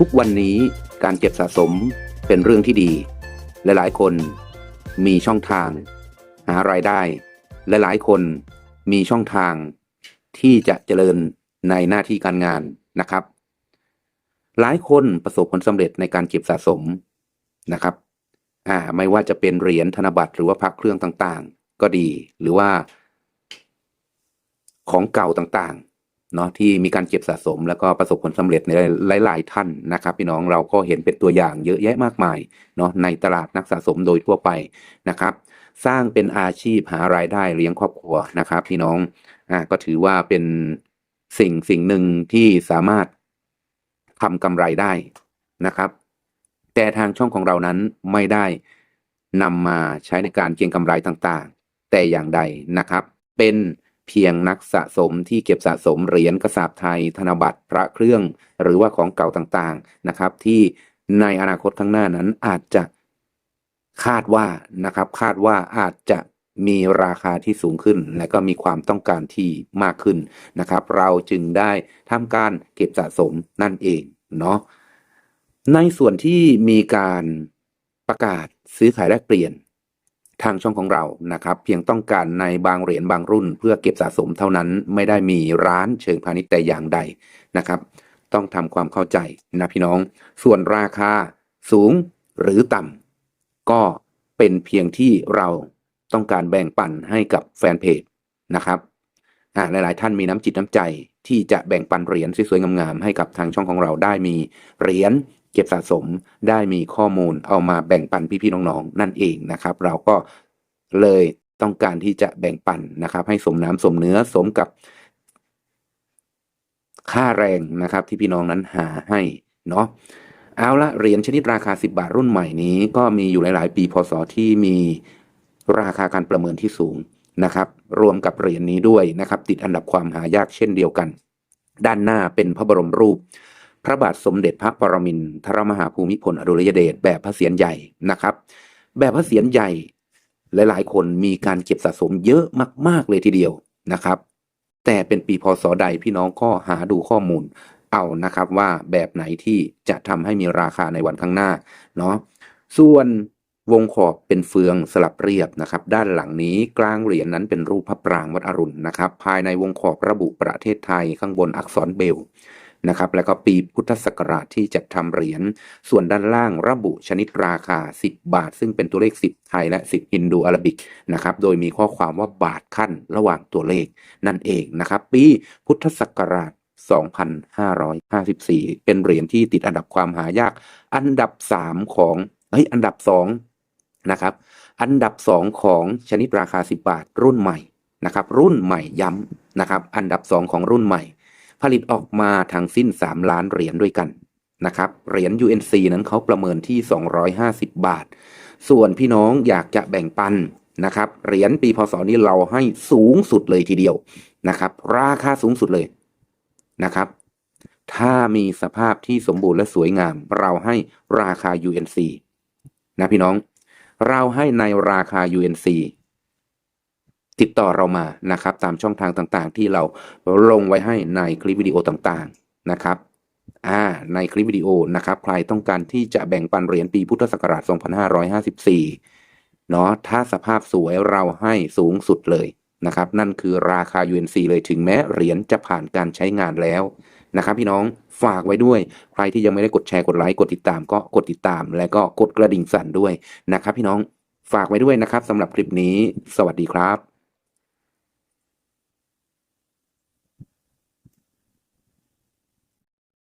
ทุกวันนี้การเก็บสะสมเป็นเรื่องที่ดี หลายๆ คนมีช่องทาง หารายได้ หลายๆ คนมีช่องทางที่จะเจริญในหน้าที่การงานนะครับ หลายคนประสบผลสำเร็จในการเก็บสะสมนะครับอ่าไม่ว่าจะเป็นเหรียญธนบัตรหรือว่าพระเครื่องต่างๆ ก็ดีหรือว่า ของเก่าต่างๆ เนาะที่มีการเก็บสะสม แล้วก็ประสบผลสำเร็จในหลาย ๆ ท่านนะครับ พี่น้องเราก็เห็นเป็นตัวอย่างเยอะแยะมากมายเนาะในตลาดนักสะสมโดยทั่วไปนะครับ สร้างเป็นอาชีพหารายได้เลี้ยงครอบครัวนะครับ พี่น้องอ่าก็ถือว่าเป็นสิ่งสิ่งหนึ่งที่สามารถทำกำไรได้นะครับ แต่ทางช่องของเรานั้นไม่ได้นำมาใช้ในการเก็งกำไรต่างๆ แต่อย่างใดนะครับ เป็น เพียงนักสะสมที่เก็บสะสมเหรียญกระสาบไทย ธนบัตรพระเครื่อง หรือว่าของเก่าต่างๆนะครับ ที่ในอนาคตข้างหน้านั้นอาจจะคาดว่านะครับ คาดว่าอาจจะมีราคาที่สูงขึ้น และก็มีความต้องการที่มากขึ้นนะครับ เราจึงได้ทำการเก็บสะสมนั่นเองเนาะในส่วนที่มีการประกาศซื้อขายแลกเปลี่ยน ทางช่องของเรานะครับเพียงต้องการในบางเหรียญบางรุ่น เพื่อเก็บสะสมเท่านั้นไม่ได้มีร้านเชิงพาณิชย์แต่อย่างใดนะครับ ต้องทำความเข้าใจนะพี่น้อง ส่วนราคาสูงหรือต่ำก็เป็นเพียงที่เราต้องการแบ่งปันให้กับแฟนเพจนะครับหลาย ๆ ท่านมีน้ำจิตน้ำใจที่จะแบ่งปันเหรียญสวยๆงามๆให้กับทางช่องของเราได้มีเหรียญ เก็บสะสมได้มีข้อมูลเอามาแบ่งปันพี่ๆน้องๆนั่นเองนะครับ เราก็เลยต้องการที่จะแบ่งปันนะครับ ให้สมน้ำสมเนื้อสมกับ ค่าแรงนะครับ ที่พี่น้องนั้นหาให้เนาะเอาละเหรียญชนิดราคา 10 บาทรุ่นใหม่นี้ก็มีอยู่หลาย ๆ ปีพศที่มีราคาการประเมินที่สูงนะครับ รวมกับเหรียญนี้ด้วยนะครับ ติดอันดับความหายากเช่นเดียวกัน ด้านหน้าเป็นพระบรมรูป พระบาทสมเด็จพระปรมินทรมหาภูมิพลอดุลยเดชแบบพระเศียรใหญ่นะครับ แบบพระเศียรใหญ่ หลายๆ คนมีการเก็บสะสมเยอะมาก ๆ เลยทีเดียวนะครับ แต่เป็นปีพศใดพี่น้องก็หาดูข้อมูลเอานะครับว่าแบบไหนที่จะทำให้มีราคาในวันข้างหน้าเนาะส่วนวงขอบเป็นเฟืองสลับเรียบนะครับ ด้านหลังนี้กลางเหรียญนั้นเป็นรูปพระปรางวัดอรุณนะครับ ภายในวงขอบระบุประเทศไทยข้างบนอักษรเบล นะครับ แล้วก็ปีพุทธศักราชที่จัดทำเหรียญ ส่วนด้านล่างระบุชนิดราคา 10 บาท ซึ่งเป็นตัวเลข 10 ไทยและ 10ฮินดูอาราบิกนะครับ โดยมีข้อความว่าบาทขั้นระหว่างตัวเลขนั่นเองนะครับ ปีพุทธศักราช2554 เป็นเหรียญที่ติดอันดับความหายาก อันดับ 3 ของเฮ้ยอันดับ 2 นะครับ อันดับ 2 ของชนิดราคา 10 บาทรุ่นใหม่นะครับรุ่นใหม่ย้ำนะครับอันดับ 2 ของรุ่นใหม่ ผลิตออกมาทั้งสิ้น 3 ล้านเหรียญด้วยกันนะครับเหรียญ UNC นั้นเขาประเมินที่ 250 บาท ส่วนพี่น้องอยากจะแบ่งปันนะครับเหรียญปีพศนี้เราให้สูงสุดเลยทีเดียวนะครับ ราคาสูงสุดเลยนะครับ ถ้ามีสภาพที่สมบูรณ์และสวยงาม เราให้ราคา UNC นะพี่น้อง เราให้ในราคา UNC ติดต่อเรามานะครับ ตามช่องทางต่างๆ ที่เราลงไว้ให้ในคลิปวิดีโอต่างๆนะครับอ่าในคลิปวิดีโอนะครับ ใครต้องการที่จะแบ่งปันเหรียญปีพุทธศักราช 2554 เนาะถ้าสภาพสวยเราให้สูงสุดเลยนะครับ นั่นคือราคา UNC เลยถึงแม้เหรียญจะผ่านการใช้งานแล้วนะครับพี่น้องฝากไว้ด้วย ใครที่ยังไม่ได้กดแชร์กดไลค์กดติดตามก็กดติดตาม และก็กดกระดิ่งสั่นด้วยนะครับ พี่น้องฝากไว้ด้วยนะครับสำหรับคลิปนี้ สวัสดีครับ